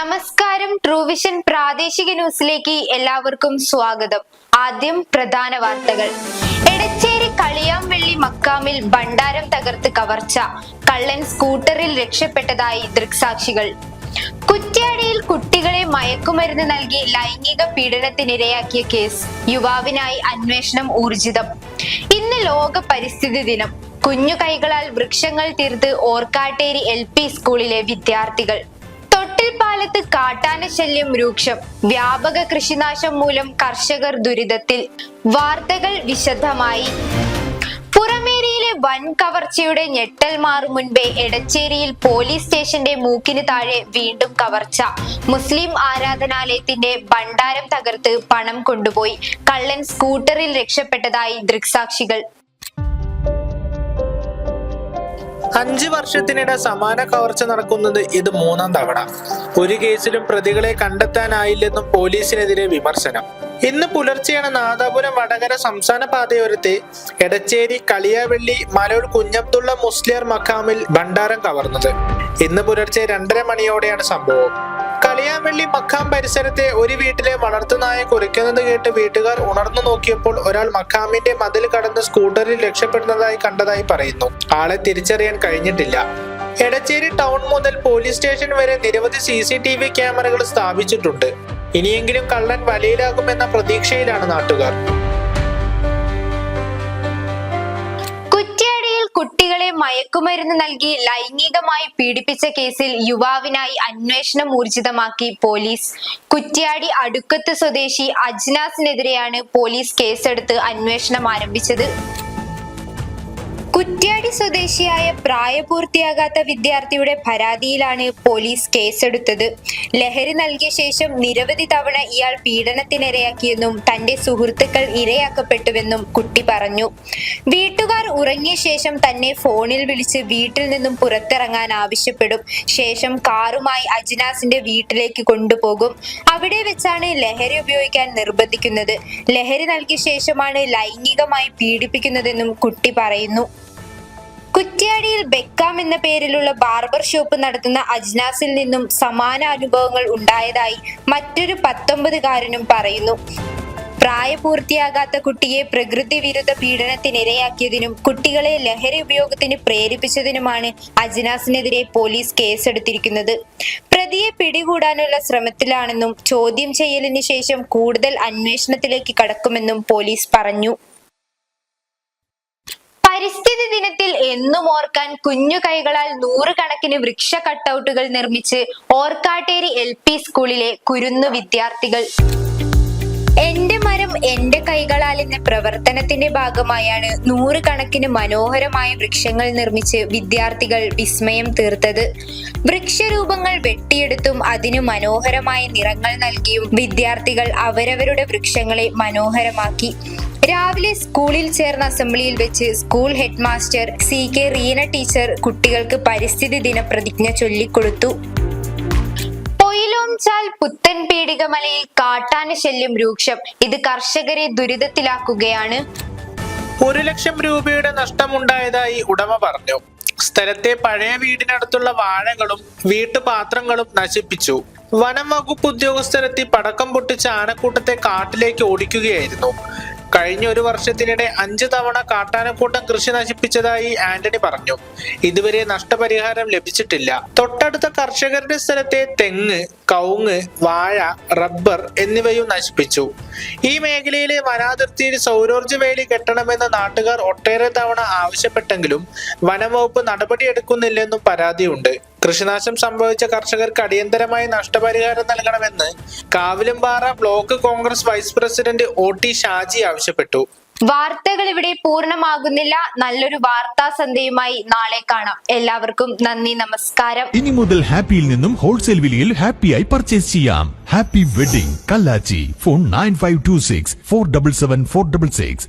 നമസ്കാരം ട്രൂവിഷൻ പ്രാദേശിക ന്യൂസിലേക്ക് എല്ലാവർക്കും സ്വാഗതം. ആദ്യം പ്രധാന വാർത്തകൾ. എടച്ചേരി കളിയാംവെള്ളി മക്കാമിൽ ഭണ്ഡാരം തകർത്ത് കവർച്ച. കള്ളൻ സ്കൂട്ടറിൽ രക്ഷപ്പെട്ടതായി ദൃക്സാക്ഷികൾ. കുറ്റ്യാടിയിൽ കുട്ടികളെ മയക്കുമരുന്ന് നൽകി ലൈംഗിക പീഡനത്തിനിരയാക്കിയ കേസ്. യുവാവിനായി അന്വേഷണം ഊർജിതം. ഇന്ന് ലോക പരിസ്ഥിതി ദിനം. കുഞ്ഞു കൈകളാൽ വൃക്ഷങ്ങൾ തീർത്ത് ഓർക്കാട്ടേരി എൽ സ്കൂളിലെ വിദ്യാർത്ഥികൾ. തൊട്ടിൽപ്പാലത്ത് കാട്ടാന ശല്യം രൂക്ഷം. വ്യാപക കൃഷിനാശം മൂലം കർഷകർ ദുരിതത്തിൽ. വാർത്തകൾ വിശദമായി. പുറമേരിയിലെ വൻ കവർച്ചയുടെ ഞെട്ടൽ മാറും മുൻപേ എടച്ചേരിയിൽ പോലീസ് സ്റ്റേഷന്റെ മൂക്കിന് താഴെ വീണ്ടും കവർച്ച. മുസ്ലിം ആരാധനാലയത്തിന്റെ ഭണ്ഡാരം തകർത്ത് പണം കൊണ്ടുപോയി. കള്ളൻ സ്കൂട്ടറിൽ രക്ഷപ്പെട്ടതായി ദൃക്സാക്ഷികൾ. അഞ്ച് വർഷത്തിനിടെ സമാന കവർച്ച നടക്കുന്നത് ഇത് മൂന്നാം തവണ. ഒരു കേസിലും പ്രതികളെ കണ്ടെത്താനായില്ലെന്നും പോലീസിനെതിരെ വിമർശനം. ഇന്ന് പുലർച്ചെയാണ് നാദാപുരം വടകര സംസ്ഥാന പാതയോരത്തെ എടച്ചേരി കളിയാവെള്ളി മലോൾ കുഞ്ഞബ്ദുള്ള മുസ്ലിയർ മഖാമിൽ ഭണ്ഡാരം കവർന്നത്. ഇന്ന് പുലർച്ചെ രണ്ടര മണിയോടെയാണ് സംഭവം. കളിയാമ്പള്ളി മക്കാം പരിസരത്തെ ഒരു വീട്ടിലെ വളർത്തുനായ കുരയ്ക്കുന്നത് കേട്ട് വീട്ടുകാർ ഉണർന്നു നോക്കിയപ്പോൾ ഒരാൾ മക്കാമിന്റെ മതിൽ കടന്ന് സ്കൂട്ടറിൽ രക്ഷപ്പെടുന്നതായി കണ്ടതായി പറയുന്നു. ആളെ തിരിച്ചറിയാൻ കഴിഞ്ഞിട്ടില്ല. എടച്ചേരി ടൗൺ മുതൽ പോലീസ് സ്റ്റേഷൻ വരെ നിരവധി സി സി ടി വി ക്യാമറകൾ സ്ഥാപിച്ചിട്ടുണ്ട്. ഇനിയെങ്കിലും കള്ളൻ വലയിലാകുമെന്ന പ്രതീക്ഷയിലാണ് നാട്ടുകാർ. മയക്കുമരുന്ന് നൽകി ലൈംഗികമായി പീഡിപ്പിച്ച കേസിൽ യുവാവിനായി അന്വേഷണം ഊർജിതമാക്കി പോലീസ്. കുറ്റ്യാടി അടുക്കത്ത് സ്വദേശി അജ്നാസിനെതിരെയാണ് പോലീസ് കേസെടുത്ത് അന്വേഷണം ആരംഭിച്ചത്. കുറ്റ്യാടി സ്വദേശിയായ പ്രായപൂർത്തിയാകാത്ത വിദ്യാർത്ഥിയുടെ പരാതിയിലാണ് പോലീസ് കേസെടുത്തത്. ലഹരി നൽകിയ ശേഷം നിരവധി തവണ ഇയാൾ പീഡനത്തിനിരയാക്കിയെന്നും തന്റെ സുഹൃത്തുക്കൾ ഇരയാക്കപ്പെട്ടുവെന്നും കുട്ടി പറഞ്ഞു. വീട്ടുകാർ ഉറങ്ങിയ ശേഷം തന്നെ ഫോണിൽ വിളിച്ച് വീട്ടിൽ നിന്നും പുറത്തിറങ്ങാൻ ആവശ്യപ്പെടും. ശേഷം കാറുമായി അജിനാസിന്റെ വീട്ടിലേക്ക് കൊണ്ടുപോകും. അവിടെ വെച്ചാണ് ലഹരി ഉപയോഗിക്കാൻ നിർബന്ധിക്കുന്നത്. ലഹരി നൽകിയ ശേഷമാണ് ലൈംഗികമായി പീഡിപ്പിക്കുന്നതെന്നും കുട്ടി പറയുന്നു. കുറ്റ്യാടിയിൽ ബെക്കാം എന്ന പേരിലുള്ള ബാർബർ ഷോപ്പ് നടത്തുന്ന അജ്നാസിൽ നിന്നും സമാന അനുഭവങ്ങൾ ഉണ്ടായതായി മറ്റൊരു പത്തൊമ്പതുകാരനും പറയുന്നു. പ്രായപൂർത്തിയാകാത്ത കുട്ടിയെ പ്രകൃതി വിരുദ്ധ പീഡനത്തിനിരയാക്കിയതിനും കുട്ടികളെ ലഹരി ഉപയോഗത്തിന് പ്രേരിപ്പിച്ചതിനുമാണ് അജ്നാസിനെതിരെ പോലീസ് കേസെടുത്തിരിക്കുന്നത്. പ്രതിയെ പിടികൂടാനുള്ള ശ്രമത്തിലാണെന്നും ചോദ്യം ചെയ്യലിന് ശേഷം കൂടുതൽ അന്വേഷണത്തിലേക്ക് കടക്കുമെന്നും പോലീസ് പറഞ്ഞു. പരിസ്ഥിതി ദിനത്തിൽ എന്നും ഓർക്കാൻ കുഞ്ഞു കൈകളാൽ നൂറുകണക്കിന് വൃക്ഷ കട്ടൗട്ടുകൾ നിർമ്മിച്ച് ഓർക്കാട്ടേരി എൽ പി സ്കൂളിലെ കുരുന്നു വിദ്യാർത്ഥികൾ. എന്റെ മരം എന്റെ കൈകളാൽ എന്ന പ്രവർത്തനത്തിന്റെ ഭാഗമായാണ് നൂറുകണക്കിന് മനോഹരമായ വൃക്ഷങ്ങൾ നിർമ്മിച്ച് വിദ്യാർത്ഥികൾ വിസ്മയം തീർത്തത്. വൃക്ഷരൂപങ്ങൾ വെട്ടിയെടുത്തും അതിന് മനോഹരമായ നിറങ്ങൾ നൽകിയും വിദ്യാർത്ഥികൾ അവരവരുടെ വൃക്ഷങ്ങളെ മനോഹരമാക്കി. രാവിലെ സ്കൂളിൽ ചേർന്ന അസംബ്ലിയിൽ വെച്ച് school head master C K Reena teacher കുട്ടികൾക്ക് പരിസ്ഥിതി ദിന പ്രതിജ്ഞ ചൊല്ലിക്കൊടുത്തു. പൊയിലോംചാൽ പുത്തൻ പീടികമലയിൽ കാട്ടാന ശല്യം രൂക്ഷം. ഇത് കർഷകരെ ദുരിതത്തിലാക്കുകയാണ്. ഒരു ലക്ഷം രൂപയുടെ നഷ്ടമുണ്ടായതായി ഉടമ പറഞ്ഞു. സ്ഥലത്തെ പഴയ വീടിനടുത്തുള്ള വാഴകളും വീട്ടുപാത്രങ്ങളും നശിപ്പിച്ചു. വനം വകുപ്പ് ഉദ്യോഗസ്ഥരെത്തി പടക്കം പൊട്ടിച്ച ആനക്കൂട്ടത്തെ കാട്ടിലേക്ക് ഓടിക്കുകയായിരുന്നു. കഴിഞ്ഞ ഒരു വർഷത്തിനിടെ അഞ്ച് തവണ കാട്ടാനക്കൂട്ടം കൃഷി നശിപ്പിച്ചതായി ആന്റണി പറഞ്ഞു. ഇതുവരെ നഷ്ടപരിഹാരം ലഭിച്ചിട്ടില്ല. തൊട്ടടുത്ത കർഷകരുടെ സ്ഥലത്തെ തെങ്ങ് കവുങ്ങ് വാഴ റബ്ബർ എന്നിവയും നശിപ്പിച്ചു. ഈ മേഖലയിലെ വനാതിർത്തിയിൽ സൗരോർജ വേലി കെട്ടണമെന്ന് നാട്ടുകാർ ഒട്ടേറെ തവണ ആവശ്യപ്പെട്ടെങ്കിലും വനംവകുപ്പ് നടപടിയെടുക്കുന്നില്ലെന്നും പരാതിയുണ്ട്. കൃഷിനാശം സംഭവിച്ച കർഷകർക്ക് അടിയന്തരമായി നഷ്ടപരിഹാരം നൽകണമെന്ന് Kavilumpara block Congress vice president O T Shaji ആവശ്യപ്പെട്ടു. വാർത്തകൾ ഇവിടെ പൂർണമാകുന്നില്ല. നല്ലൊരു വാർത്താ സന്ധ്യയുമായി നാളെ കാണാം. എല്ലാവർക്കും നന്ദി നമസ്കാരം. ഇനി മുതൽ ഹാപ്പിയിൽ നിന്നും ഹോൾസെയിൽ വിലയിൽ ഹാപ്പിയായി പർച്ചേസ് ചെയ്യാം. Happy wedding Kallachi phone nine five two six four double seven four double six.